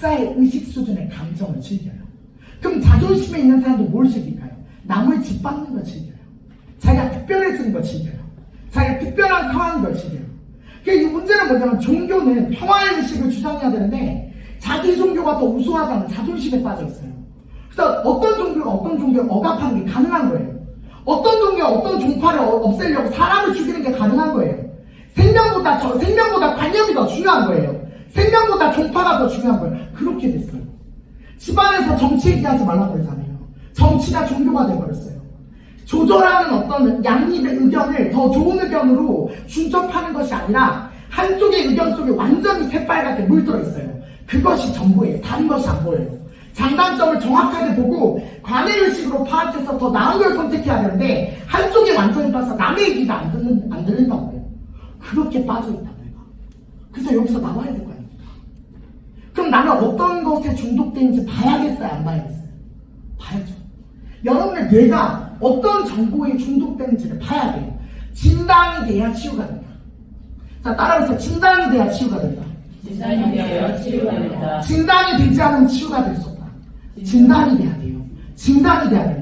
각자의 의식 수준의 감정을 즐겨요. 그럼 자존심에 있는 사람도 뭘 즐길까요? 남을 짓밟는 걸 즐겨요. 자기가 특별해지는 걸 즐겨요. 자기가 특별한 상황인 걸 즐겨요. 그이 문제는 뭐냐면 종교는 평화의 의식을 주장해야 되는데 자기 종교가 더 우수하다는 자존심에 빠져 있어요. 그래서 어떤 종교가 어떤 종교를 억압하는 게 가능한 거예요. 어떤 종교가 어떤 종파를 어- 없애려고 사람을 죽이는 게 가능한 거예요. 생명보다 저 생명보다 관념이 더 중요한 거예요. 생명보다 종파가 더 중요한 거예요. 그렇게 됐어요. 집안에서 정치 얘기하지 말라고 그러잖아요. 정치가 종교가 돼버렸어요. 조절하는 어떤 양립의 의견을 더 좋은 의견으로 중첩하는 것이 아니라 한쪽의 의견 속에 완전히 새빨갛게 물들어 있어요. 그것이 전부예요. 다른 것이 안 보여요. 장단점을 정확하게 보고 관해의식으로 파악해서 더 나은 걸 선택해야 되는데 한쪽에 완전히 빠서 남의 얘기가 안, 듣는, 안 들린다고 해요. 그렇게 빠져있다고 해요. 그래서 여기서 나와야 될거 아닙니까? 그럼 나는 어떤 것에 중독되는지 봐야겠어요? 안 봐야겠어요? 봐야죠. 여러분의 뇌가 어떤 정보에 중독되는지를 봐야 돼요. 진단이 돼야 치유가 된다. 자, 따라해서 진단이 돼야 치유가 된다. 진단이 되어 치유가 된다. 진단이 되지 않으면 치유가 될 수 없다. 진단이 돼야 돼요. 진단이 돼야 돼요.